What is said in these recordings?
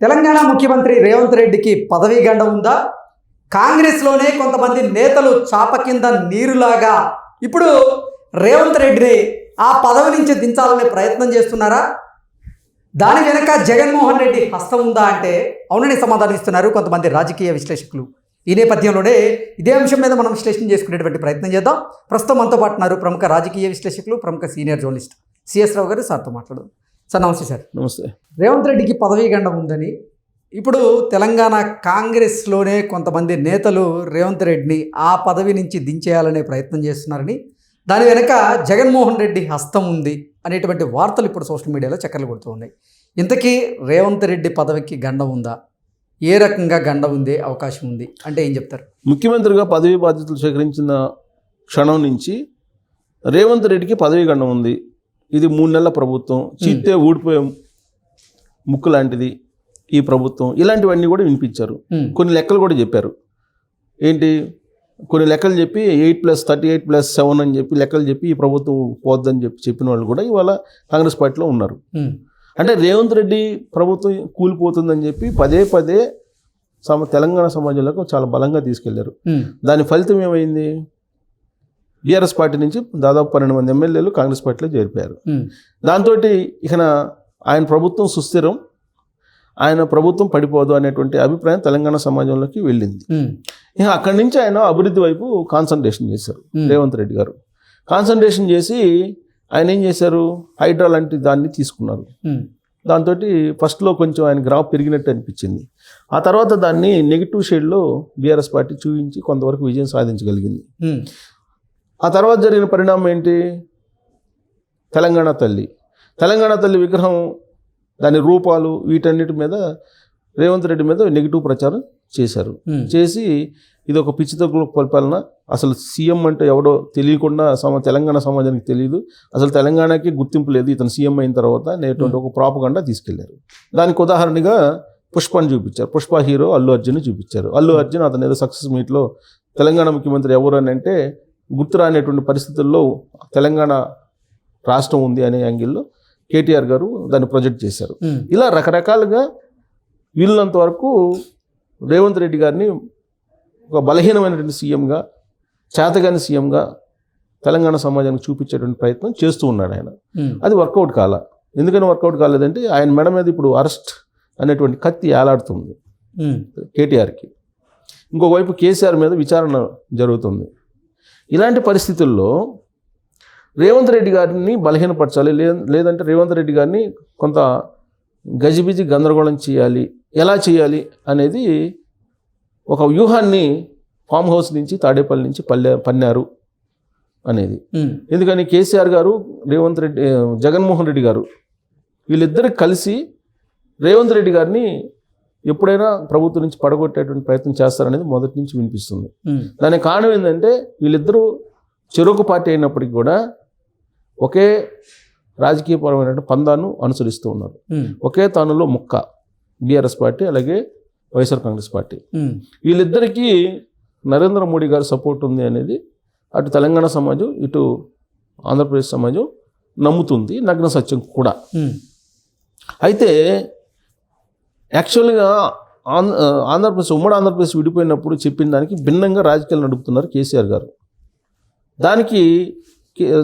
తెలంగాణ ముఖ్యమంత్రి రేవంత్ రెడ్డికి పదవీ గండ ఉందా? కాంగ్రెస్లోనే కొంతమంది నేతలు చాప కింద నీరులాగా. ఇప్పుడు రేవంత్ రెడ్డిని ఆ పదవి నుంచి దించాలనే ప్రయత్నం చేస్తున్నారా? దాని వెనక జగన్మోహన్ రెడ్డి హస్తం ఉందా అంటే అవునని సమాధానం ఇస్తున్నారు కొంతమంది రాజకీయ విశ్లేషకులు. ఈ నేపథ్యంలోనే ఇదే అంశం మీద మనం విశ్లేషణ చేసుకునేటువంటి ప్రయత్నం చేద్దాం. ప్రస్తుతం మనతో పాటున్నారు ప్రముఖ రాజకీయ విశ్లేషకులు ప్రముఖ సీనియర్ జర్నలిస్ట్. సిఎస్ రావు గారు సార్తో మాట్లాడదాం. సార్ నమస్తే సార్. నమస్తే. రేవంత్ రెడ్డికి పదవీ గండం ఉందని. ఇప్పుడు తెలంగాణ కాంగ్రెస్లోనే కొంతమంది నేతలు రేవంత్ రెడ్డిని ఆ పదవి నుంచి దించేయాలనే ప్రయత్నం చేస్తున్నారని. దాని వెనక జగన్మోహన్ రెడ్డి హస్తం ఉంది అనేటువంటి వార్తలు ఇప్పుడు సోషల్ మీడియాలో చక్కర్లు కొడుతూ ఉన్నాయి. ఇంతకీ రేవంత్ రెడ్డి పదవికి గండం ఉందా? ఏ రకంగా గండం ఉంది అవకాశం ఉంది? అంటే ఏం చెప్తారు? ముఖ్యమంత్రిగా పదవి బాధ్యతలు స్వీకరించిన క్షణం నుంచి రేవంత్ రెడ్డికి పదవి గండం ఉంది. ఇది మూడు నెలల ప్రభుత్వం. చీతే ఊడిపోయే ముక్కు లాంటిది ఈ ప్రభుత్వం. ఇలాంటివన్నీ కూడా వినిపించారు. కొన్ని లెక్కలు కూడా చెప్పారు. ఏంటి? కొన్ని లెక్కలు చెప్పి eight plus thirty eight plus seven అని చెప్పి లెక్కలు చెప్పి ఈ ప్రభుత్వం పోద్దని చెప్పి చెప్పిన వాళ్ళు కూడా ఇవాళ కాంగ్రెస్ పార్టీలో ఉన్నారు. అంటే రేవంత్ రెడ్డి ప్రభుత్వం కూలిపోతుందని చెప్పి పదే పదే సమ తెలంగాణ సమాజంలోకి చాలా బలంగా తీసుకెళ్ళారు. దాని ఫలితం ఏమైంది? బీఆర్ఎస్ పార్టీ నుంచి దాదాపు పన్నెండు మంది ఎమ్మెల్యేలు కాంగ్రెస్ పార్టీలో చేరిపోయారు. దాంతో ఇక ఆయన ప్రభుత్వం సుస్థిరం ఆయన ప్రభుత్వం పడిపోదు అనేటువంటి అభిప్రాయం తెలంగాణ సమాజంలోకి వెళ్ళింది. ఇక అక్కడి నుంచి ఆయన అభివృద్ధి వైపు కాన్సన్ట్రేషన్ చేశారు. రేవంత్ రెడ్డి గారు. కాన్సన్ట్రేషన్ చేసి ఆయన ఏం చేశారు? హైడ్రా లాంటి దాన్ని తీసుకున్నారు. దాంతో ఫస్ట్లో కొంచెం ఆయన గ్రాఫ్ పెరిగినట్టు అనిపించింది. ఆ తర్వాత దాన్ని నెగిటివ్ షేడ్లో బీఆర్ఎస్ పార్టీ చూపించి కొంతవరకు విజయం సాధించగలిగింది. ఆ తర్వాత జరిగిన పరిణామం ఏంటి? తెలంగాణ తల్లి. తెలంగాణ తల్లి విగ్రహం దాని రూపాలు వీటన్నిటి మీద రేవంత్ రెడ్డి మీద నెగిటివ్ ప్రచారం చేశారు. చేసి ఇది ఒక పిచ్చితో పరిపాలన. అసలు సీఎం అంటే ఎవడో తెలియకుండా సమ తెలంగాణ సమాజానికి తెలియదు అసలు తెలంగాణకి గుర్తింపు లేదు. ఇతను సీఎం అయిన తర్వాత అనేటువంటి ఒక ప్రాపగండా తీసుకెళ్ళారు. దానికి ఉదాహరణగా పుష్పని చూపించారు. పుష్ప హీరో అల్లు అర్జున్ చూపించారు. అల్లు అర్జున్ అతను ఏదో సక్సెస్ మీట్లో తెలంగాణ ముఖ్యమంత్రి ఎవరు అని అంటే గుర్తు రానేటువంటి పరిస్థితుల్లో తెలంగాణ రాష్ట్రం ఉంది అనే యాంగిల్లో కేటీఆర్ గారు దాన్ని ప్రొజెక్ట్ చేశారు. ఇలా రకరకాలుగా వీళ్ళంత వరకు రేవంత్ రెడ్డి గారిని ఒక బలహీనమైనటువంటి సీఎంగా చేతగాని సీఎంగా తెలంగాణ సమాజానికి చూపించేటువంటి ప్రయత్నం చేస్తూ ఉన్నాడు ఆయన. అది వర్కౌట్ కాల. ఎందుకని వర్కౌట్ కాలేదంటే ఆయన మెడ మీద ఇప్పుడు అరెస్ట్ అనేటువంటి కత్తి ఏలాడుతుంది కేటీఆర్కి. ఇంకొక వైపు కేసీఆర్ మీద విచారణ జరుగుతుంది. ఇలాంటి పరిస్థితుల్లో రేవంత్ రెడ్డి గారిని బలహీనపరచాలి లే- లేదంటే రేవంత్ రెడ్డి గారిని కొంత గజిబిజి గందరగోళం చేయాలి. ఎలా చేయాలి అనేది ఒక వ్యూహాన్ని ఫామ్ హౌస్ నుంచి తాడేపల్లి నుంచి పల్లె పన్నారు అనేది. ఎందుకని కేసీఆర్ గారు రేవంత్ రెడ్డి జగన్మోహన్ రెడ్డి గారు వీళ్ళిద్దరు కలిసి రేవంత్ రెడ్డి గారిని ఎప్పుడైనా ప్రభుత్వం నుంచి పడగొట్టేటువంటి ప్రయత్నం చేస్తారనేది మొదటి నుంచి వినిపిస్తుంది. దానికి కారణం ఏంటంటే వీళ్ళిద్దరూ చెరొక పార్టీ అయినప్పటికీ కూడా ఒకే రాజకీయపరమైన పందాను అనుసరిస్తూ ఉన్నారు. ఒకే తానులో ముక్క బీఆర్ఎస్ పార్టీ అలాగే వైఎస్ఆర్ కాంగ్రెస్ పార్టీ. వీళ్ళిద్దరికీ నరేంద్ర మోడీ గారి సపోర్ట్ ఉంది అనేది అటు తెలంగాణ సమాజం ఇటు ఆంధ్రప్రదేశ్ సమాజం నమ్ముతుంది నగ్న సత్యం కూడా. అయితే యాక్చువల్గా ఆంధ్ర ఆంధ్రప్రదేశ్ ఉమ్మడి ఆంధ్రప్రదేశ్ విడిపోయినప్పుడు చెప్పిన దానికి భిన్నంగా రాజకీయాలు నడుపుతున్నారు కేసీఆర్ గారు. దానికి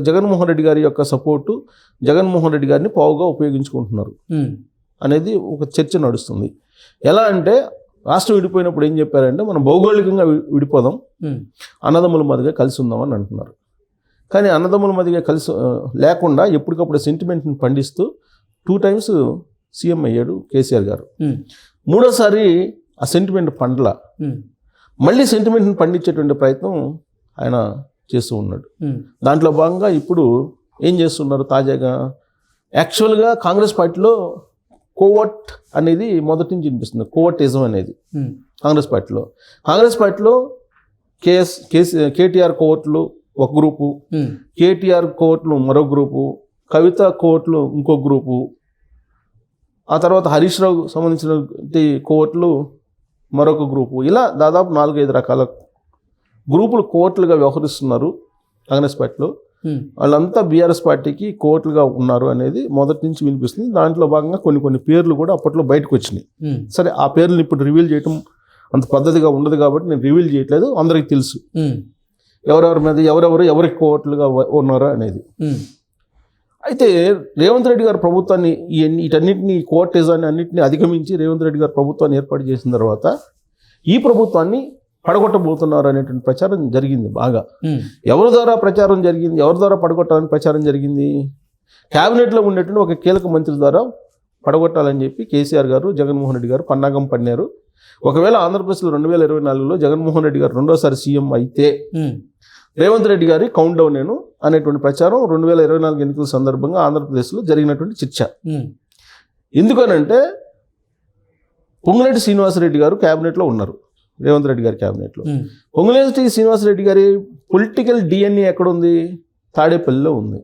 జగన్మోహన్ రెడ్డి గారి యొక్క సపోర్టు జగన్మోహన్ రెడ్డి గారిని పావుగా ఉపయోగించుకుంటున్నారు ఉమ్, అనేది ఒక చర్చ నడుస్తుంది. ఎలా అంటే రాష్ట్రం విడిపోయినప్పుడు ఏం చెప్పారంటే మనం భౌగోళికంగా విడిపోదాం. ఉమ్, అన్నదమ్ముల మధ్యగా కలిసి ఉందామని అంటున్నారు. కానీ అన్నదమ్ముల మధ్యగా కలిసి లేకుండా ఎప్పటికప్పుడు సెంటిమెంట్ని పండిస్తూ టూ టైమ్స్ సీఎం అయ్యాడు కేసీఆర్ గారు. మూడోసారి ఆ సెంటిమెంట్ పండల. మళ్ళీ సెంటిమెంట్ని పండించేటువంటి ప్రయత్నం ఆయన చేస్తూ ఉన్నాడు. దాంట్లో భాగంగా ఇప్పుడు ఏం చేస్తున్నారు తాజాగా? యాక్చువల్గా కాంగ్రెస్ పార్టీలో కోవట్ అనేది మొదటి నుంచి వినిపిస్తుంది. కోవటిజం అనేది. కాంగ్రెస్ పార్టీలో. కాంగ్రెస్ పార్టీలో కేఎస్ కేసీ కేటీఆర్ కోవట్లు ఒక గ్రూపు. కేటీఆర్ కోవట్లు మరో గ్రూపు. కవిత కోవట్లు ఇంకో గ్రూపు. ఆ తర్వాత హరీష్ రావు సంబంధించిన కోవట్లు మరొక గ్రూపు. ఇలా దాదాపు నాలుగైదు రకాల గ్రూపులు కోవట్లుగా వ్యవహరిస్తున్నారు కాంగ్రెస్ పార్టీలో. ఉమ్, వాళ్ళంతా బీఆర్ఎస్ పార్టీకి కోట్లుగా ఉన్నారు అనేది మొదటి నుంచి వినిపిస్తుంది. దాంట్లో భాగంగా కొన్ని కొన్ని పేర్లు కూడా అప్పట్లో బయటకు వచ్చినాయి. సరే ఆ పేర్లు ఇప్పుడు రివీల్ చేయటం అంత పద్ధతిగా ఉండదు కాబట్టి నేను రివీల్ చేయట్లేదు. అందరికీ తెలుసు. ఎవరెవరి మీద ఎవరెవరు ఎవరికి కోట్లుగా వ- ఉన్నారో అనేది. అయితే రేవంత్ రెడ్డి గారు ప్రభుత్వాన్ని వీటన్నిటిని కోర్టేజాన్ని అన్నింటినీ అధిగమించి రేవంత్ రెడ్డి గారు ప్రభుత్వాన్ని ఏర్పాటు చేసిన తర్వాత ఈ ప్రభుత్వాన్ని పడగొట్టబోతున్నారు అనేటువంటి ప్రచారం జరిగింది బాగా. ఎవరి ద్వారా ప్రచారం జరిగింది? ఎవరి ద్వారా పడగొట్టాలని ప్రచారం జరిగింది? క్యాబినెట్లో ఉండేటువంటి ఒక కీలక మంత్రి ద్వారా పడగొట్టాలని చెప్పి కేసీఆర్ గారు జగన్మోహన్ రెడ్డి గారు పన్నాగం పన్నారు ఒకవేళ ఆంధ్రప్రదేశ్లో రెండు వేల ఇరవై నాలుగులో జగన్మోహన్ రెడ్డి గారు రెండోసారి సీఎం అయితే రేవంత్ రెడ్డి గారి కౌంట్ డౌన్ నేను అనేటువంటి ప్రచారం రెండు వేల ఇరవై నాలుగు ఎన్నికల సందర్భంగా ఆంధ్రప్రదేశ్లో జరిగినటువంటి చర్చ. ఎందుకనంటే పొంగులేటి శ్రీనివాసరెడ్డి గారు క్యాబినెట్లో ఉన్నారు రేవంత్ రెడ్డి గారి క్యాబినెట్లో. పొంగులేటి శ్రీనివాసరెడ్డి గారి పొలిటికల్ డిఎన్ఏ ఎక్కడుంది? తాడేపల్లిలో ఉంది.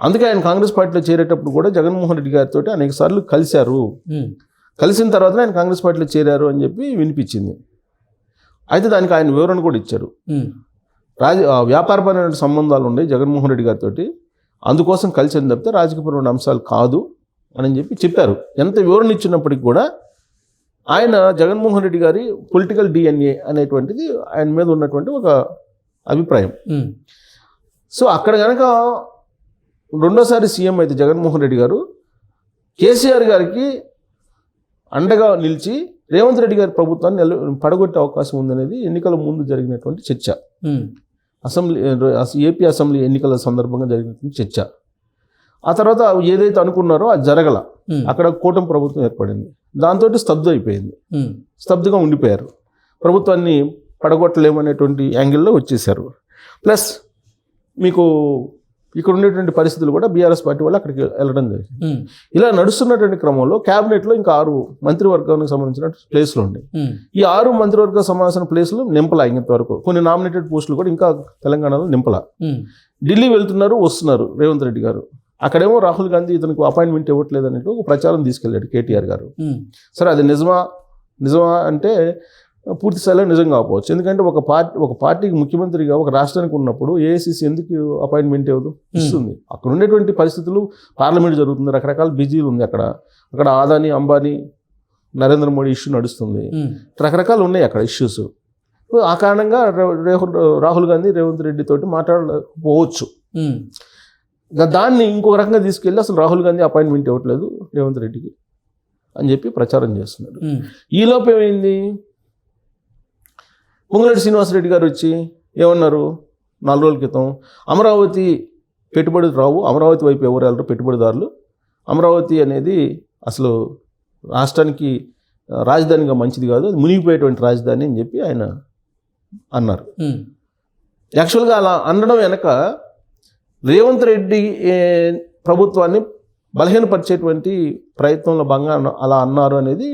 అందుకే ఆయన కాంగ్రెస్ పార్టీలో చేరేటప్పుడు కూడా జగన్మోహన్ రెడ్డి గారితో అనేక సార్లు కలిశారు. కలిసిన తర్వాత ఆయన కాంగ్రెస్ పార్టీలో చేరారు అని చెప్పి వినిపించింది. అయితే దానికి ఆయన వివరణ కూడా ఇచ్చారు. రాజ వ్యాపారపరమైన సంబంధాలు ఉన్నాయి జగన్మోహన్ రెడ్డి గారితో అందుకోసం కలిసి తప్పితే రాజకీయపరమైన అంశాలు కాదు అని చెప్పి చెప్పారు. ఎంత వివరణ ఇచ్చినప్పటికీ కూడా ఆయన జగన్మోహన్ రెడ్డి గారి పొలిటికల్ డిఎన్ఏ అనేటువంటిది ఆయన మీద ఉన్నటువంటి ఒక అభిప్రాయం. సో అక్కడ కనుక రెండోసారి సీఎం అయితే జగన్మోహన్ రెడ్డి గారు కేసీఆర్ గారికి అండగా నిలిచి రేవంత్ రెడ్డి గారి ప్రభుత్వాన్ని పడగొట్టే అవకాశం ఉందనేది ఎన్నికల ముందు జరిగినటువంటి చర్చ. అసెంబ్లీ ఏపీ అసెంబ్లీ ఎన్నికల సందర్భంగా జరిగినటువంటి చర్చ. ఆ తర్వాత ఏదైతే అనుకున్నారో అది జరగల. అక్కడ కూటమి ప్రభుత్వం ఏర్పడింది. దాంతో స్తబ్దు అయిపోయింది. స్తబ్దుగా ఉండిపోయారు. ప్రభుత్వాన్ని పడగొట్టలేమనేటువంటి యాంగిల్లో వచ్చేసారు ప్లస్ మీకు ఇక్కడ ఉండేటువంటి పరిస్థితులు కూడా బీఆర్ఎస్ పార్టీ వాళ్ళు అక్కడికి వెళ్ళడం జరిగింది. ఇలా నడుస్తున్నటువంటి క్రమంలో క్యాబినెట్లో ఇంకా ఆరు మంత్రివర్గానికి సంబంధించిన ప్లేస్లు ఉన్నాయి. ఈ ఆరు మంత్రివర్గ సమావేశం ప్లేస్లు నింపలా ఇంతవరకు కొన్ని నామినేటెడ్ పోస్టులు కూడా ఇంకా తెలంగాణలో నింపలా. ఢిల్లీ వెళ్తున్నారు వస్తున్నారు రేవంత్ రెడ్డి గారు. అక్కడేమో రాహుల్ గాంధీ ఇతనికి అపాయింట్మెంట్ ఇవ్వట్లేదు అనేట్టు ఒక ప్రచారం తీసుకెళ్ళాడు కేటీఆర్ గారు. సరే అది నిజమా? నిజమా అంటే పూర్తి స్థాయిలో నిజం కాకపోవచ్చు. ఎందుకంటే ఒక పార్టీ ఒక పార్టీకి ముఖ్యమంత్రిగా ఒక రాష్ట్రానికి ఉన్నప్పుడు ఏఐసిసి ఎందుకు అపాయింట్మెంట్ ఇవ్వదు? ఇస్తుంది. అక్కడ ఉండేటువంటి పరిస్థితులు పార్లమెంట్ జరుగుతుంది. రకరకాల బిజీలు ఉంది అక్కడ. అక్కడ ఆదాని అంబానీ నరేంద్ర మోడీ ఇష్యూ నడుస్తుంది. రకరకాలు ఉన్నాయి అక్కడ ఇష్యూస్. ఆ కారణంగా రేహుల్ రాహుల్ గాంధీ రేవంత్ రెడ్డి తోటి మాట్లాడకపోవచ్చు. దాన్ని ఇంకొక రకంగా తీసుకెళ్ళి అసలు రాహుల్ గాంధీ అపాయింట్మెంట్ ఇవ్వట్లేదు రేవంత్ రెడ్డికి అని చెప్పి ప్రచారం చేస్తున్నాడు. ఉమ్, ఈలోపు ఏమైంది పొంగులేటి శ్రీనివాసరెడ్డి గారు వచ్చి ఏమన్నారు? నాలుగు రోజుల క్రితం అమరావతి పెట్టుబడి రావు అమరావతి వైపు ఎవరు వెళ్ళరు? పెట్టుబడిదారులు. అమరావతి అనేది అసలు రాష్ట్రానికి రాజధానిగా మంచిది కాదు. అది మునిగిపోయేటువంటి రాజధాని అని చెప్పి ఆయన అన్నారు. యాక్చువల్గా అలా అనడం వెనక రేవంత్ రెడ్డి ప్రభుత్వాన్ని బలహీనపరిచేటువంటి ప్రయత్నంలో భాగంగా అలా అన్నారు అనేది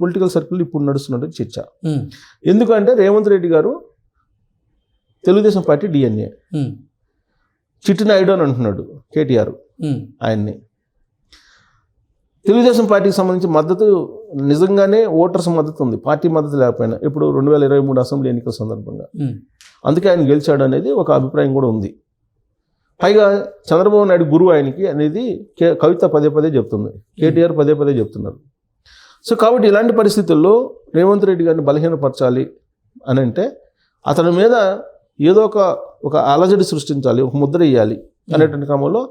పొలిటికల్ సర్కిల్ ఇప్పుడు నడుస్తున్నటువంటి చర్చ. ఎందుకంటే రేవంత్ రెడ్డి గారు తెలుగుదేశం పార్టీ డిఎన్ఏ ఉమ్, చిట్టి నాయుడు అని అంటున్నాడు కేటీఆర్. ఆయన్ని. తెలుగుదేశం పార్టీకి సంబంధించి మద్దతు నిజంగానే ఓటర్స్ మద్దతు ఉంది పార్టీ మద్దతు లేకపోయినా. ఇప్పుడు రెండు వేల ఇరవై మూడు అసెంబ్లీ ఎన్నికల సందర్భంగా. అందుకే ఆయన గెలిచాడు అనేది ఒక అభిప్రాయం కూడా ఉంది. పైగా చంద్రబాబు నాయుడు గురువు ఆయనకి అనేది కవిత పదే పదే చెప్తుంది కేటీఆర్ పదే పదే చెప్తున్నారు. సో కాబట్టి ఇలాంటి పరిస్థితుల్లో రేవంత్ రెడ్డి గారిని బలహీనపరచాలి అని అంటే అతని మీద ఏదో ఒక ఒక అలజడి సృష్టించాలి ఒక ముద్ర వేయాలి అనేటువంటి క్రమంలో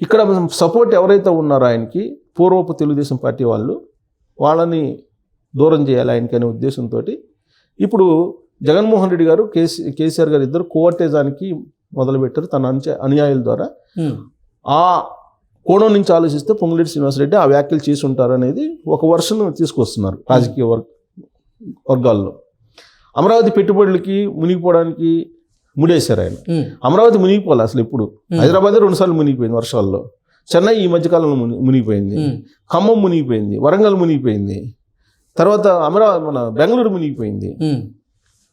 ఇక్కడ సపోర్ట్ ఎవరైతే ఉన్నారో ఆయనకి పూర్వపు తెలుగుదేశం పార్టీ వాళ్ళు వాళ్ళని దూరం చేయాలి ఆయనకి అనే ఉద్దేశంతో ఇప్పుడు జగన్మోహన్ రెడ్డి గారు కేసీ కేసీఆర్ గారు ఇద్దరు కోవర్టేజానికి మొదలుపెట్టారు తన అనుచ అనుయాయుల ద్వారా. ఆ కోణం నుంచి ఆలోచిస్తే పొంగులేటి శ్రీనివాసరెడ్డి ఆ వ్యాఖ్యలు చేసి ఉంటారు అనేది ఒక వర్షన్ తీసుకొస్తున్నారు రాజకీయ వర్గ వర్గాల్లో. అమరావతి పెట్టుబడులకి మునిగిపోవడానికి ముడేశారు ఆయన. అమరావతి మునిగిపోలే అసలు ఇప్పుడు హైదరాబాద్ రెండుసార్లు మునిగిపోయింది వర్షాల్లో. చెన్నై ఈ మధ్యకాలంలో ముని మునిగిపోయింది. ఖమ్మం మునిగిపోయింది. వరంగల్ మునిగిపోయింది. తర్వాత అమరావతి మన బెంగళూరు మునిగిపోయింది.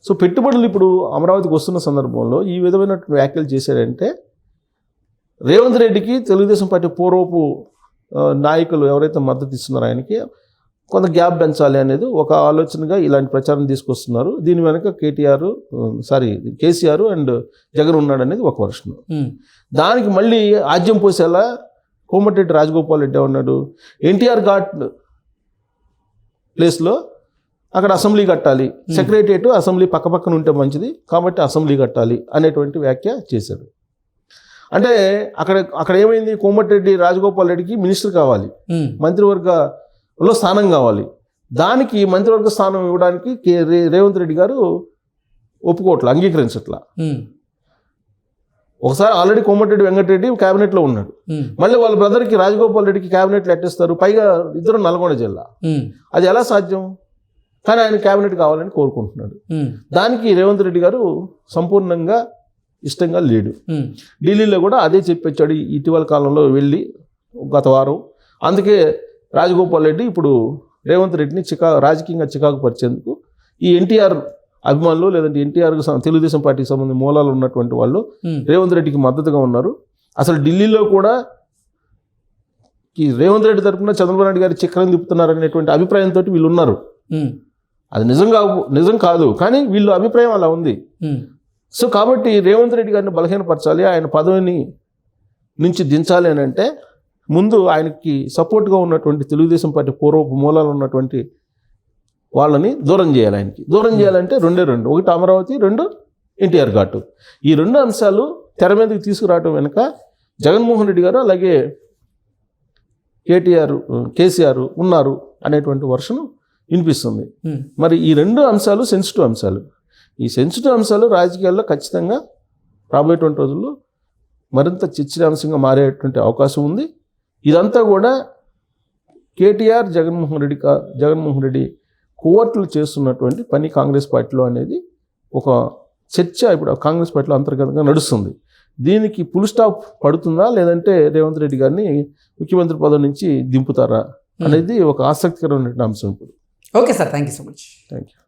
సో పెట్టుబడులు ఇప్పుడు అమరావతికి వస్తున్న సందర్భంలో ఈ విధమైన వ్యాఖ్యలు చేశారంటే రేవంత్ రెడ్డికి తెలుగుదేశం పార్టీ పూర్వపు నాయకులు ఎవరైతే మద్దతు ఇస్తున్నారో ఆయనకి కొంత గ్యాప్ పెంచాలి అనేది ఒక ఆలోచనగా ఇలాంటి ప్రచారం తీసుకొస్తున్నారు. దీని వెనక కేటీఆర్ సారీ కేసీఆర్ అండ్ జగన్ ఉన్నాడు అనేది ఒక వర్షన్ ఉమ్, దానికి మళ్ళీ ఆజ్యం పోసేలా కోమటిరెడ్డి రాజగోపాల్ రెడ్డి ఉన్నాడు ఎన్టీఆర్ ఘాట్ ప్లేస్లో అక్కడ అసెంబ్లీ కట్టాలి. సెక్రటరియట్ అసెంబ్లీ పక్క పక్కన ఉంటే మంచిది కాబట్టి అసెంబ్లీ కట్టాలి అనేటువంటి వ్యాఖ్య చేశాడు. అంటే అక్కడ అక్కడ ఏమైంది? కోమటిరెడ్డి రాజగోపాల్ రెడ్డికి మినిస్టర్ కావాలి. మంత్రివర్గంలో స్థానం కావాలి. దానికి మంత్రివర్గ స్థానం ఇవ్వడానికి రేవంత్ రెడ్డి గారు ఒప్పుకోవట్లా అంగీకరించట్లా. ఒకసారి ఆల్రెడీ కోమటిరెడ్డి వెంకటరెడ్డి క్యాబినెట్లో ఉన్నాడు. మళ్ళీ వాళ్ళ బ్రదర్కి రాజగోపాల్ రెడ్డికి క్యాబినెట్లు ఎట్టేస్తారు పైగా ఇద్దరు నల్గొండ జిల్లా. అది ఎలా సాధ్యం? కానీ ఆయన క్యాబినెట్ కావాలని కోరుకుంటున్నాడు. దానికి రేవంత్ రెడ్డి గారు సంపూర్ణంగా ఇష్టంగా లేడు. ఢిల్లీలో కూడా అదే చెప్పొచ్చాడు ఇటీవల కాలంలో వెళ్ళి గత వారం. అందుకే రాజగోపాల్ రెడ్డి ఇప్పుడు రేవంత్ రెడ్డిని చికా రాజకీయంగా చికాకు పరిచేందుకు ఈ ఎన్టీఆర్ అభిమానులు లేదంటే ఎన్టీఆర్ తెలుగుదేశం పార్టీకి సంబంధించిన మూలాలు ఉన్నటువంటి వాళ్ళు రేవంత్ రెడ్డికి మద్దతుగా ఉన్నారు. అసలు ఢిల్లీలో కూడా ఈ రేవంత్ రెడ్డి తరపున చంద్రబాబు నాయుడు గారి చక్రం తిప్పుతున్నారు అనేటువంటి అభిప్రాయంతో వీళ్ళు ఉన్నారు. అది నిజం కాదు నిజం కాదు. కానీ వీళ్ళ అభిప్రాయం అలా ఉంది. సో కాబట్టి రేవంత్ రెడ్డి గారిని బలహీనపరచాలి ఆయన పదవిని నుంచి దించాలి అని అంటే ముందు ఆయనకి సపోర్ట్గా ఉన్నటువంటి తెలుగుదేశం పార్టీ పూర్వపు మూలాలు ఉన్నటువంటి వాళ్ళని దూరం చేయాలి ఆయనకి. దూరం చేయాలంటే రెండే రెండు ఒకటి అమరావతి రెండు ఎన్టీఆర్ ఘాటు. ఈ రెండు అంశాలు తెర మీదకి తీసుకురావడం వెనుక జగన్మోహన్ రెడ్డి గారు అలాగే కేటీఆర్ కేసీఆర్ ఉన్నారు అనేటువంటి వర్షం వినిపిస్తుంది. మరి ఈ రెండు అంశాలు సెన్సిటివ్ అంశాలు. ఈ సెన్సిటివ్ అంశాలు రాజకీయాల్లో ఖచ్చితంగా రాబోయేటువంటి రోజుల్లో మరింత చర్చనీయాంశంగా మారేటువంటి అవకాశం ఉంది. ఇదంతా కూడా కేటీఆర్ జగన్మోహన్ రెడ్డి కా జగన్మోహన్ రెడ్డి కోవర్టులు చేస్తున్నటువంటి పని కాంగ్రెస్ పార్టీలో అనేది ఒక చర్చ ఇప్పుడు కాంగ్రెస్ పార్టీలో అంతర్గతంగా నడుస్తుంది. దీనికి ఫుల్ స్టాప్ పడుతుందా? లేదంటే రేవంత్ రెడ్డి గారిని ముఖ్యమంత్రి పదవి నుంచి దింపుతారా? అనేది ఒక ఆసక్తికరమైన అంశం ఇప్పుడు. Okay sir. Thank you so much. Thank you